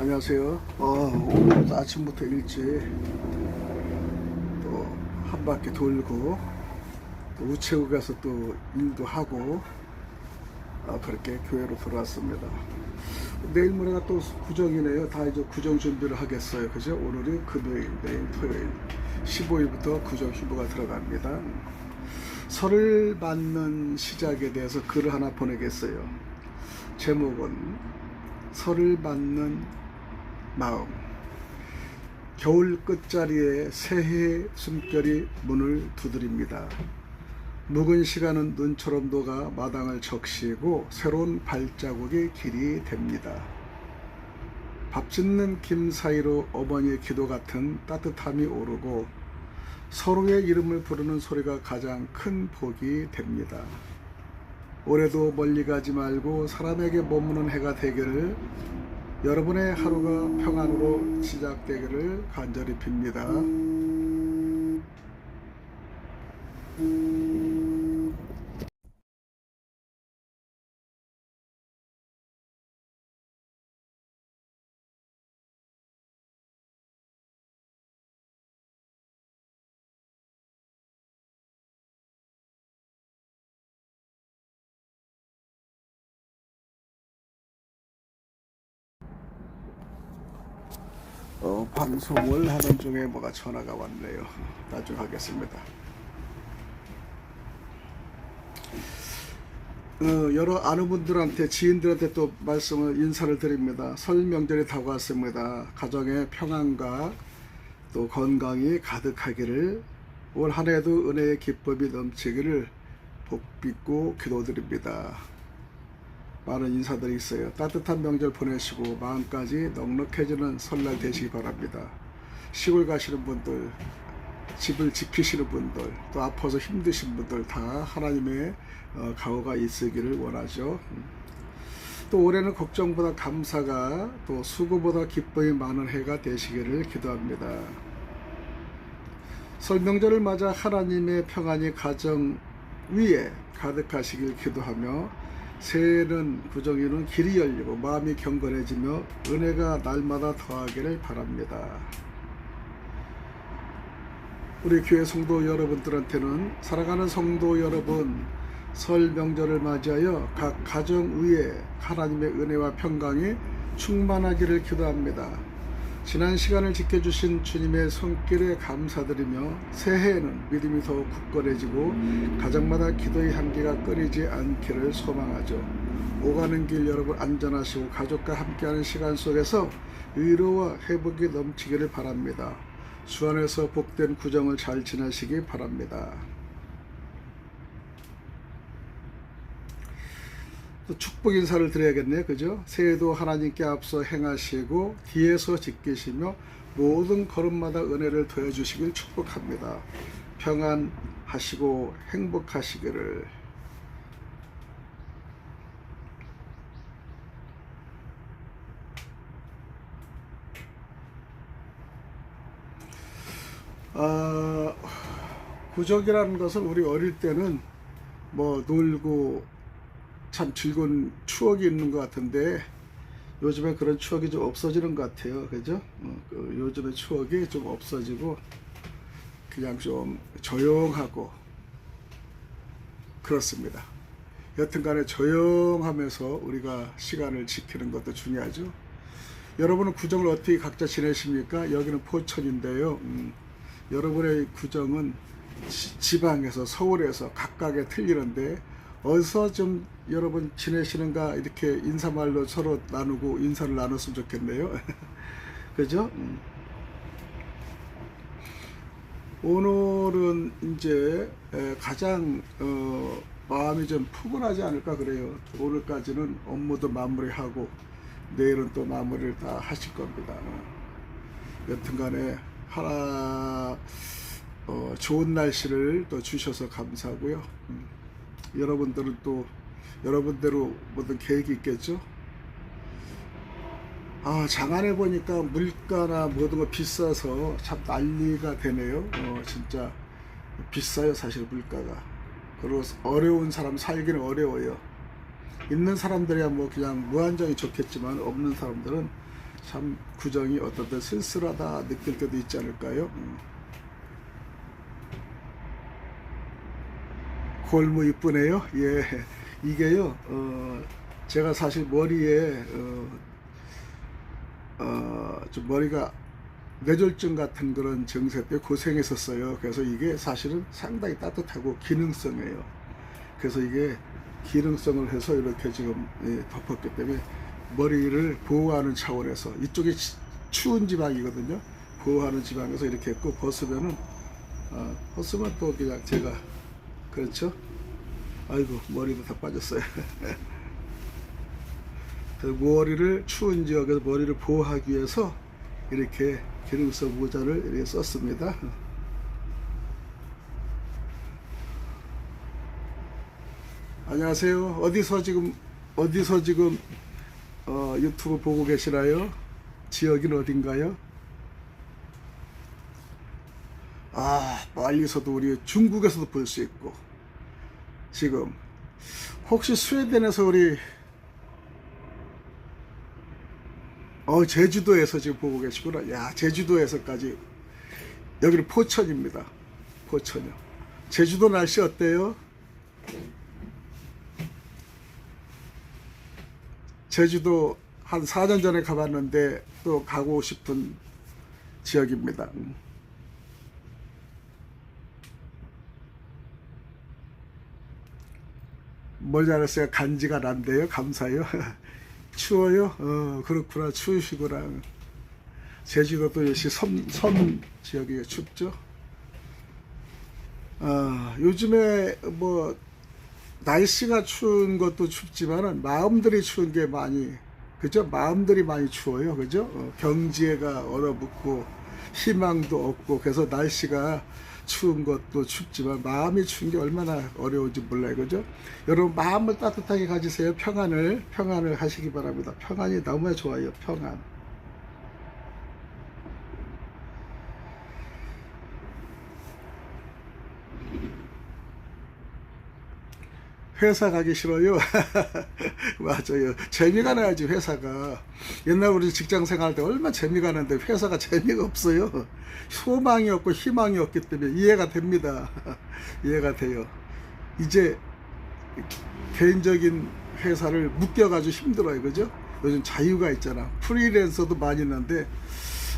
안녕하세요. 어, 오늘 아침부터 일찍 또 한 바퀴 돌고 또 우체국에서 또 일도 하고 어, 그렇게 교회로 돌아왔습니다. 내일 모레가 또 구정이네요. 다 이제 구정 준비를 하겠어요. 그죠? 오늘이 금요일, 내일 토요일. 15일부터 구정 휴무가 들어갑니다. 설을 맞는 시작에 대해서 글을 하나 보내겠어요. 제목은 설을 맞는 마음. 겨울 끝자리에 새해 숨결이 문을 두드립니다. 묵은 시간은 눈처럼 녹아 마당을 적시고 새로운 발자국의 길이 됩니다. 밥 짓는 김 사이로 어머니의 기도 같은 따뜻함이 오르고 서로의 이름을 부르는 소리가 가장 큰 복이 됩니다. 올해도 멀리 가지 말고 사람에게 머무는 해가 되기를 여러분의 하루가 평안으로 시작되기를 간절히 빕니다. 방송을 하는 중에 뭐가 전화가 왔네요. 나중에 하겠습니다. 어, 여러 아는 분들한테 지인들한테 또 말씀을 인사를 드립니다. 설 명절이 다가왔습니다. 가정의 평안과 또 건강이 가득하기를 올 한 해도 은혜의 기쁨이 넘치기를 복빚고 기도드립니다. 많은 인사들이 있어요. 따뜻한 명절 보내시고 마음까지 넉넉해지는 설날 되시기 바랍니다. 시골 가시는 분들, 집을 지키시는 분들, 또 아파서 힘드신 분들 다 하나님의 어, 가호가 있으기를 원하죠. 음. 또 올해는 걱정보다 감사가 또 수고보다 기쁨이 많은 해가 되시기를 기도합니다. 설명절을 맞아 하나님의 평안이 가정 위에 가득하시길 기도하며 새해는 구정에는 길이 열리고 마음이 경건해지며 은혜가 날마다 더하기를 바랍니다. 우리 교회 성도 여러분들한테는 사랑하는 성도 여러분 설 명절을 맞이하여 각 가정 위에 하나님의 은혜와 평강이 충만하기를 기도합니다. 지난 시간을 지켜주신 주님의 손길에 감사드리며 새해에는 믿음이 더욱 굳건해지고 가정마다 기도의 향기가 끊이지 않기를 소망하죠. 오가는 길 여러분 안전하시고 가족과 함께하는 시간 속에서 의로와 회복이 넘치기를 바랍니다. 주 안에서 복된 구정을 잘 지내시기 바랍니다. 축복 인사를 드려야겠네요. 그죠? 새해도 하나님께 앞서 행하시고 뒤에서 지키시며 모든 걸음마다 은혜를 더해 주시길 축복합니다. 평안하시고 행복하시기를. 아, 구적이라는 것은 우리 어릴 때는 뭐 놀고 참 즐거운 추억이 있는 것 같은데 요즘에 그런 추억이 좀 없어지는 것 같아요. 그죠? 어, 그 요즘의 추억이 좀 없어지고 그냥 좀 조용하고 그렇습니다. 여튼간에 조용하면서 우리가 시간을 지키는 것도 중요하죠. 여러분은 구정을 어떻게 각자 지내십니까? 여기는 포천인데요. 음, 여러분의 구정은 지- 지방에서 서울에서 각각에 틀리는데 어디서 좀 여러분 지내시는가 이렇게 인사말로 서로 나누고 인사를 나눴으면 좋겠네요. 그죠? 음. 오늘은 이제 에, 가장 어, 마음이 좀 푸근하지 않을까 그래요. 오늘까지는 업무도 마무리하고 내일은 또 마무리를 다 하실 겁니다. 여튼간에 하나 어, 좋은 날씨를 또 주셔서 감사하고요. 음. 여러분들은 또 여러분대로 모든 계획이 있겠죠. 아 장안에 보니까 물가나 모든 거 비싸서 참 난리가 되네요. 어, 진짜 비싸요 사실 물가가. 그리고 어려운 사람 살기는 어려워요. 있는 사람들이야 뭐 그냥 무한정이 좋겠지만 없는 사람들은 참 구정이 어떤 때 쓸쓸하다 느낄 때도 있지 않을까요? 음. 골무 이쁘네요. 예, 이게요. 어, 제가 사실 머리에 어, 어, 좀 머리가 뇌졸중 같은 그런 증세 때 고생했었어요. 그래서 이게 사실은 상당히 따뜻하고 기능성이에요. 그래서 이게 기능성을 해서 이렇게 지금 예, 덮었기 때문에 머리를 보호하는 차원에서 이쪽이 치- 추운 지방이거든요. 보호하는 지방에서 이렇게 했고 벗으면은 어, 벗으면 또 그냥 제가 그렇죠. 아이고 머리도 다 빠졌어요. 머리를 추운 지역에서 머리를 보호하기 위해서 이렇게 기능성 모자를 이렇게 썼습니다. 안녕하세요. 어디서 지금 어디서 지금 어, 유튜브 보고 계시나요? 지역인 어딘가요? 아 멀리서도 우리 중국에서도 볼 수 있고 지금 혹시 스웨덴에서 우리 어 제주도에서 지금 보고 계시구나. 야 제주도에서까지 여기는 포천입니다. 포천이요. 제주도 날씨 어때요? 제주도 한 4년 전에 가봤는데 또 가고 싶은 지역입니다. 음. 뭘 잘했어요? 간지가 난대요. 감사해요. 추워요? 어, 그렇구나. 추우시구나. 제주도도 역시 섬, 섬 지역이 춥죠? 아, 요즘에 뭐, 날씨가 추운 것도 춥지만은 마음들이 추운 게 많이, 그죠? 마음들이 많이 추워요. 그죠? 어, 경지가 얼어붙고 희망도 없고 그래서 날씨가 추운 것도 춥지만 마음이 추운 게 얼마나 어려운지 몰라요. 그죠? 여러분 마음을 따뜻하게 가지세요. 평안을 평안을 하시기 바랍니다. 평안이 너무 좋아요. 평안. 회사 가기 싫어요. 맞아요. 재미가 나야지 회사가. 옛날 우리 직장 생활할 때 얼마나 재미가 나는데 회사가 재미가 없어요. 소망이 없고 희망이 없기 때문에 이해가 됩니다. 이해가 돼요. 이제 개인적인 회사를 묶여가지고 힘들어요. 그죠? 요즘 자유가 있잖아. 프리랜서도 많이 있는데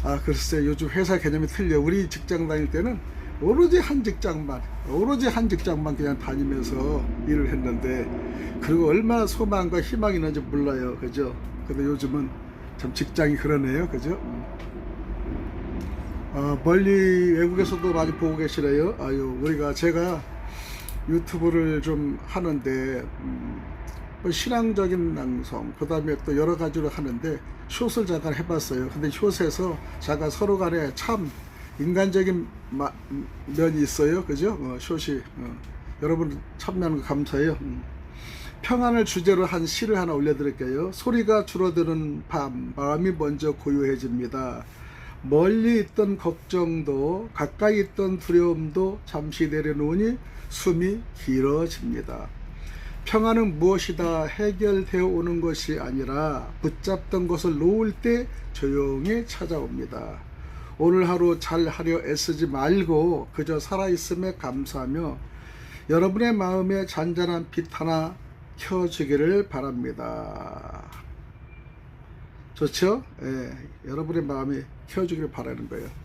아 글쎄 요즘 회사 개념이 틀려. 우리 직장 다닐 때는 오로지 한 직장만 오로지 한 직장만 그냥 다니면서 일을 했는데 그리고 얼마나 소망과 희망이 있는지 몰라요. 그죠? 근데 요즘은 참 직장이 그러네요. 그죠? 음. 아, 멀리 외국에서도 많이 보고 계시네요. 아유, 우리가 제가 유튜브를 좀 하는데 음, 뭐 신앙적인 낭송, 그 다음에 또 여러 가지로 하는데 숏을 잠깐 해봤어요. 근데 숏에서 잠깐 서로 간에 참 인간적인 마- 면이 있어요. 그죠? 어, 숏이. 어. 여러분 참여하는 거 감사해요. 음. 평안을 주제로 한 시를 하나 올려드릴게요. 소리가 줄어드는 밤, 마음이 먼저 고요해집니다. 멀리 있던 걱정도, 가까이 있던 두려움도 잠시 내려놓으니 숨이 길어집니다. 평안은 무엇이다 해결되어 오는 것이 아니라 붙잡던 것을 놓을 때 조용히 찾아옵니다. 오늘 하루 잘 하려 애쓰지 말고 그저 살아있음에 감사하며 여러분의 마음에 잔잔한 빛 하나 켜주기를 바랍니다. 좋죠? 예, 여러분의 마음이 켜주기를 바라는 거예요.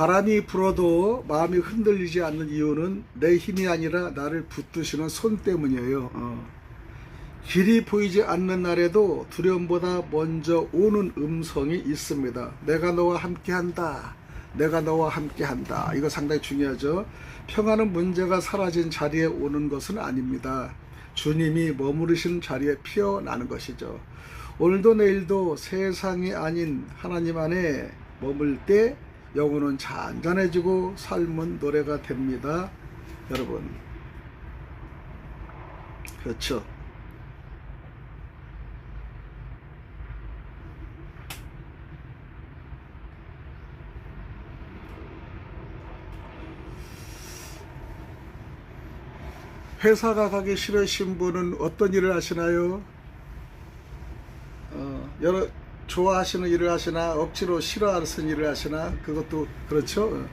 바람이 불어도 마음이 흔들리지 않는 이유는 내 힘이 아니라 나를 붙드시는 손 때문이에요. 어. 길이 보이지 않는 날에도 두려움보다 먼저 오는 음성이 있습니다. 내가 너와 함께 한다. 내가 너와 함께 한다. 이거 상당히 중요하죠. 평안은 문제가 사라진 자리에 오는 것은 아닙니다. 주님이 머무르신 자리에 피어나는 것이죠. 오늘도 내일도 세상이 아닌 하나님 안에 머물 때 여우는 잔잔해지고 삶은 노래가 됩니다. 여러분. 그렇죠. 회사가 가기 싫으신 분은 어떤 일을 하시나요? 어, 여러 좋아하시는 일을 하시나 억지로 싫어하는 일을 하시나 그것도 그렇죠.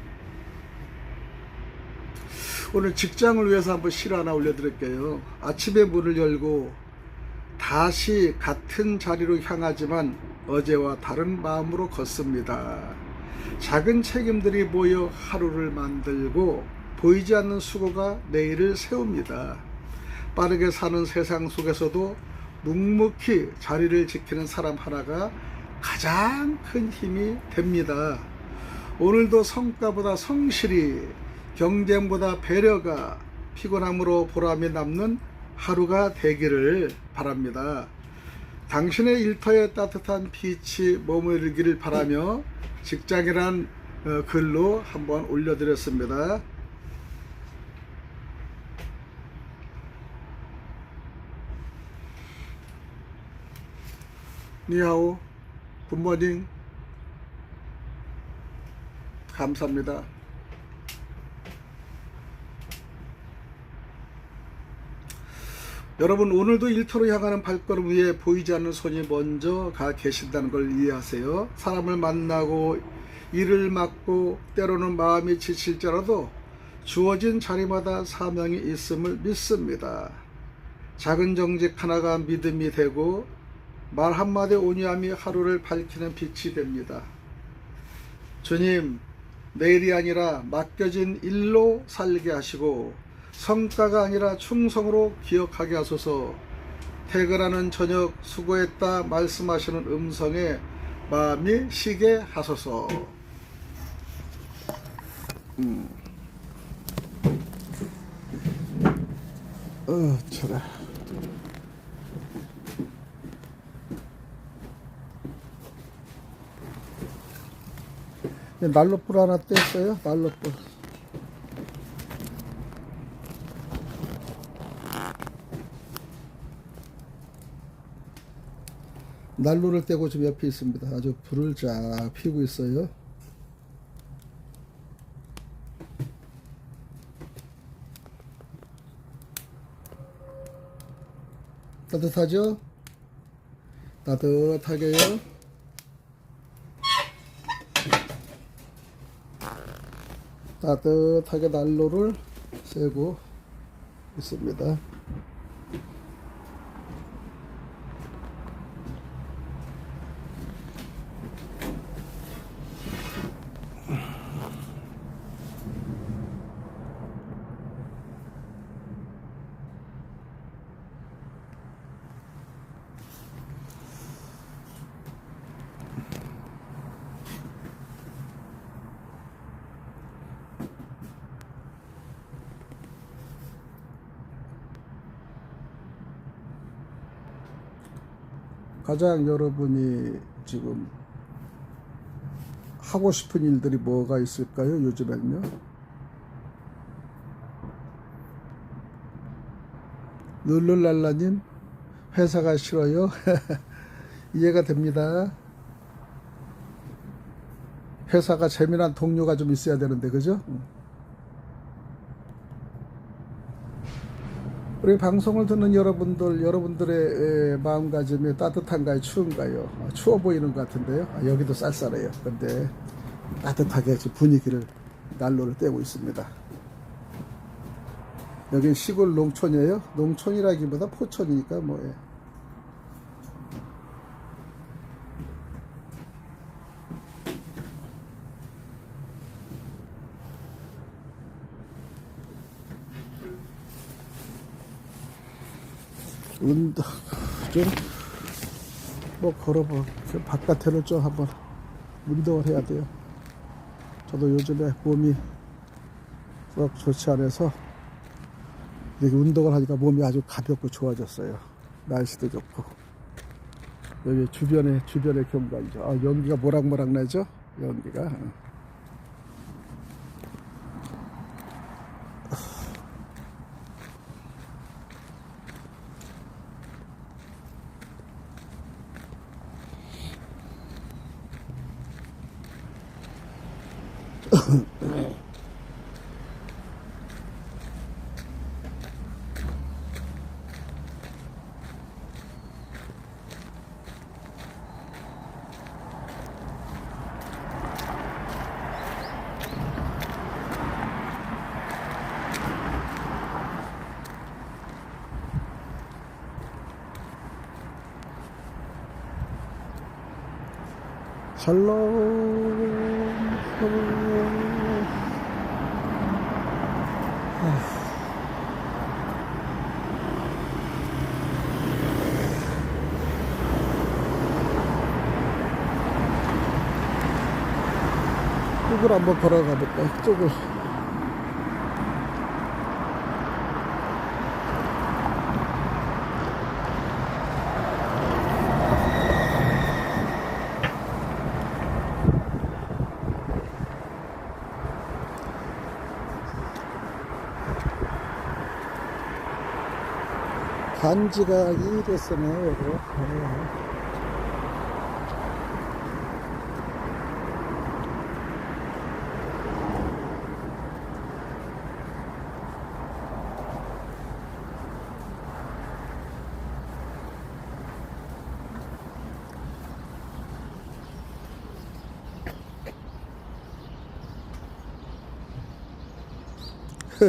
오늘 직장을 위해서 한번 실 하나 올려드릴게요. 아침에 문을 열고 다시 같은 자리로 향하지만 어제와 다른 마음으로 걷습니다. 작은 책임들이 모여 하루를 만들고 보이지 않는 수고가 내일을 세웁니다. 빠르게 사는 세상 속에서도 묵묵히 자리를 지키는 사람 하나가 가장 큰 힘이 됩니다. 오늘도 성과보다 성실이, 경쟁보다 배려가, 피곤함으로 보람이 남는 하루가 되기를 바랍니다. 당신의 일터에 따뜻한 빛이 머무르기를 바라며 직장이란 어, 글로 한번 올려드렸습니다. 니하오, 굿모닝. 감사합니다. 여러분 오늘도 일터로 향하는 발걸음 위에 보이지 않는 손이 먼저 가 계신다는 걸 이해하세요. 사람을 만나고 일을 맡고 때로는 마음이 지칠지라도 주어진 자리마다 사명이 있음을 믿습니다. 작은 정직 하나가 믿음이 되고 말 한마디 온유함이 하루를 밝히는 빛이 됩니다. 주님, 내일이 아니라 맡겨진 일로 살게 하시고 성과가 아니라 충성으로 기억하게 하소서 퇴근하는 저녁 수고했다 말씀하시는 음성에 마음이 쉬게 하소서 음. 어, 저라. 난로불 하나 뗐어요. 난로불. 난로를 떼고 지금 옆에 있습니다. 아주 불을 쫙 피우고 있어요. 따뜻하죠? 따뜻하게요. 따뜻하게 난로를 쐬고 있습니다. 가장 여러분이 지금 하고 싶은 일들이 뭐가 있을까요? 요즘엔요? 룰룰랄라님 회사가 싫어요? 이해가 됩니다. 회사가 재미난 동료가 좀 있어야 되는데 그죠? 우리 방송을 듣는 여러분들, 여러분들의 에, 마음가짐이 따뜻한가요, 추운가요? 아, 추워 보이는 것 같은데요. 아, 여기도 쌀쌀해요. 근데 따뜻하게 분위기를 난로를 떼고 있습니다. 여긴 시골 농촌이에요. 농촌이라기보다 포촌이니까 뭐. 예. 운동 좀뭐 걸어봐. 저 바깥에를 좀 한번 운동을 해야 돼요. 저도 요즘에 몸이 썩 좋지 않아서 이렇게 운동을 하니까 몸이 아주 가볍고 좋아졌어요. 날씨도 좋고. 여기 주변에 주변의 경관이죠. 아, 연기가 모락모락 나죠? 연기가 샬롬 샬롬 이걸 한번 걸어가 볼까? 이쪽을 간지가 이 됐으네요 이거 네.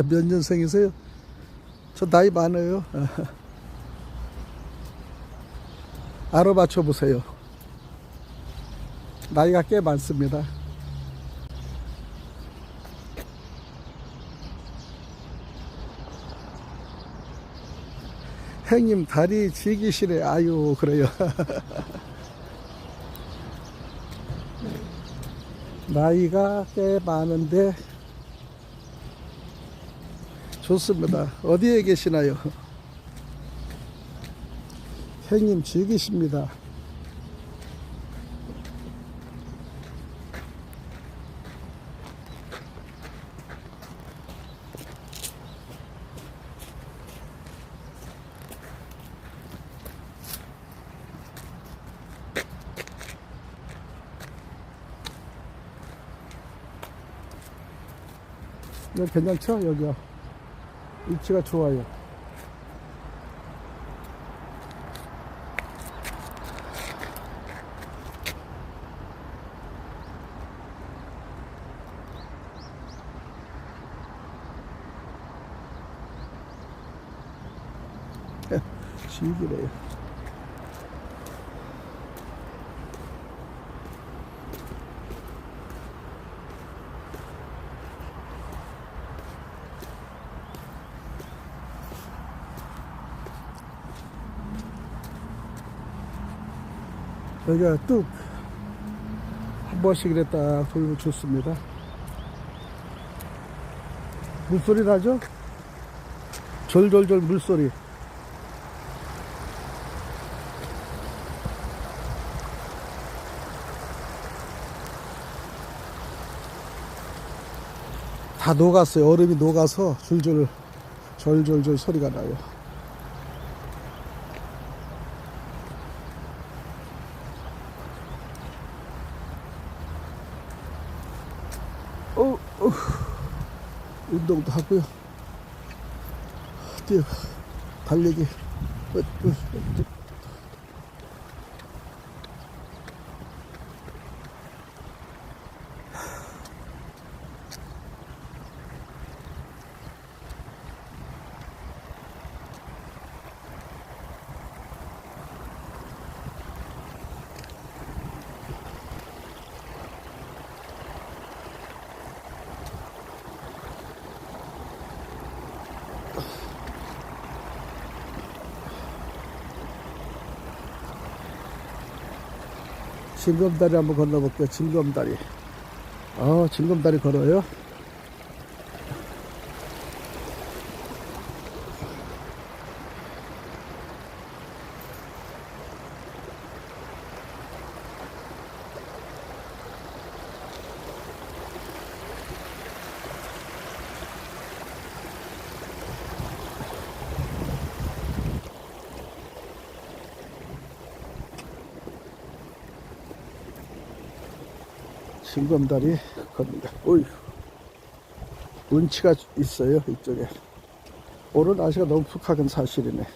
몇 년생이세요? 저 나이 많아요. 알아맞혀 보세요. 나이가 꽤 많습니다. 행님 다리 지기시래 아유 그래요. 나이가 꽤 많은데 좋습니다. 어디에 계시나요? 행님 즐기십니다. 여기 괜찮죠? 여기요. 위치가 좋아요. 즐기래요. 여기가 뚝 한 번씩 이랬다 돌고 좋습니다. 물소리 나죠? 졸졸졸 물소리. 다 녹았어요. 얼음이 녹아서 줄줄 졸졸졸 소리가 나요. 어, 어, 운동도 하고요. 뛰어, 달리기. 어, 어, 어. 징검다리 한번 건너볼게요. 징검다리. 아, 징검다리 걸어요. 징검다리 겁니다. 어이 운치가 있어요 이쪽에. 오늘 날씨가 너무 푹한 건 사실이네.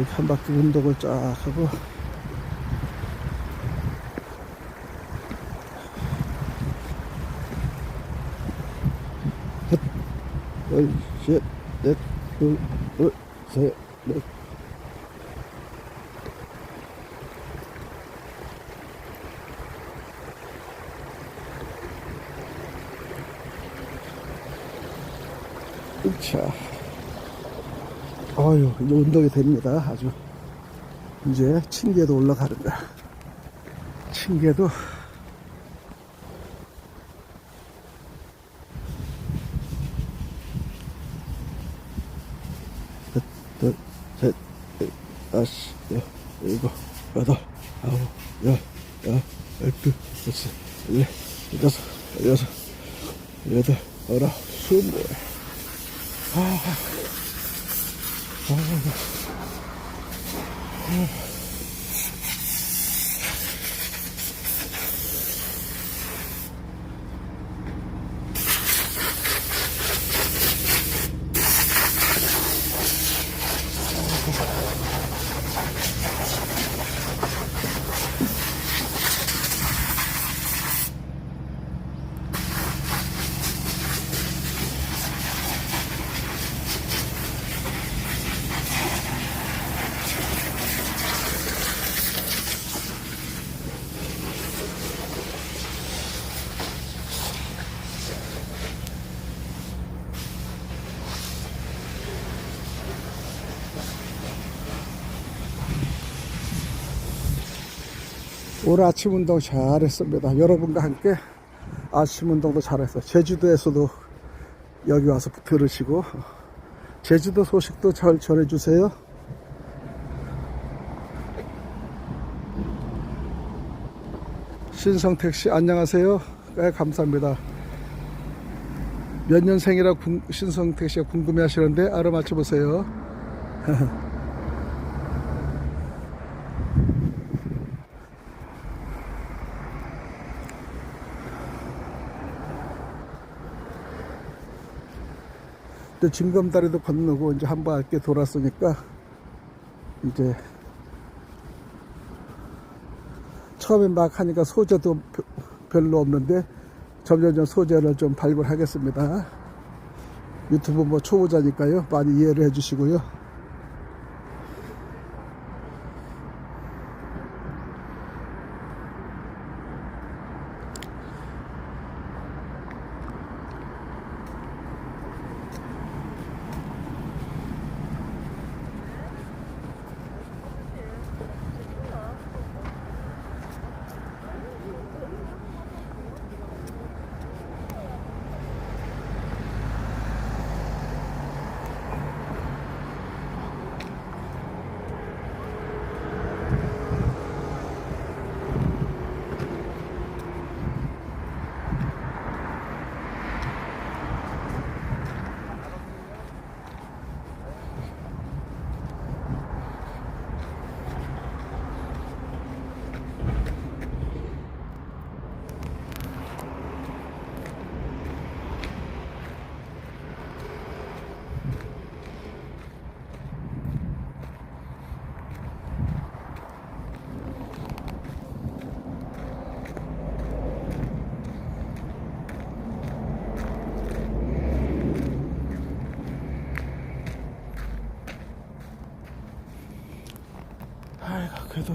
이렇게 한 바퀴 운동을 쫙 하고 셋, 둘, 셋, 넷, 둘, 둘, 셋, 넷. 자, 아유, 이제 운동이 됩니다. 아주. 이제 층계도 올라가는 거야. 층계도 셋, 둘, 셋, 넷, 다섯, 여, 일곱, 여덟, 아홉, 열, 열, 열두, 열세, 열네, 열다섯, 열여섯, 열여덟, 열아홉, 스물. 嗯嗯。 오늘 아침 운동 잘했습니다. 여러분과 함께 아침 운동도 잘했어요. 제주도에서도 여기 와서 들으시고 제주도 소식도 잘 전해주세요. 신성택 씨 안녕하세요. 네, 감사합니다. 몇 년생이라 궁- 신성택 씨가 궁금해 하시는데 알아맞혀 보세요. 또 징검다리도 건너고 이제 한 바퀴 돌았으니까 이제 처음에 막 하니까 소재도 벼- 별로 없는데 점점점 소재를 좀 발굴하겠습니다. 유튜브 뭐 초보자니까요. 많이 이해를 해주시고요. 아이고 그래도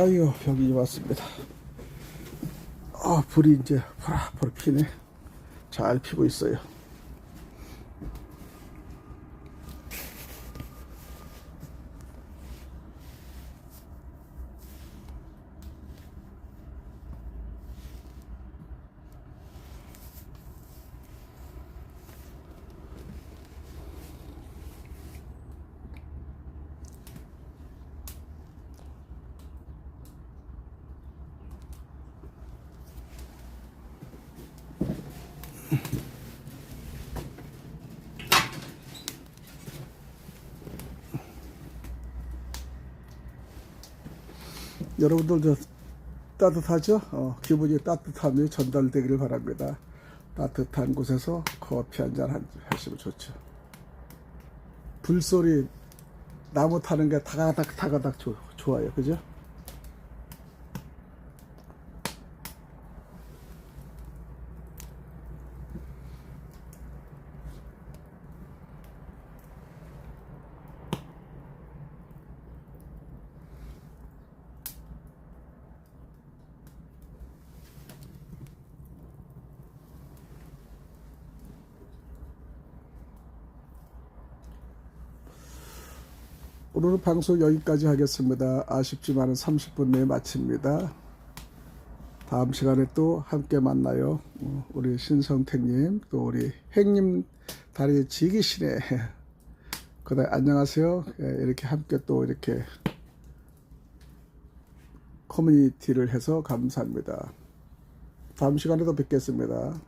아유 벽이 왔습니다. 아 불이 이제 보라보라 피네. 잘 피고 있어요 여러분들 저 따뜻하죠? 어, 기분이 따뜻함이 전달되기를 바랍니다. 따뜻한 곳에서 커피 한 잔 하시면 좋죠. 불소리 나무 타는 게 다가닥 다가닥 좋- 좋아요. 그죠? 오늘 방송 여기까지 하겠습니다. 아쉽지만 30분 내에 마칩니다. 다음 시간에 또 함께 만나요. 어, 우리 신성택님, 또 우리 행님 다리 지기시네. 그다음 안녕하세요. 예, 이렇게 함께 또 이렇게 커뮤니티를 해서 감사합니다. 다음 시간에도 뵙겠습니다.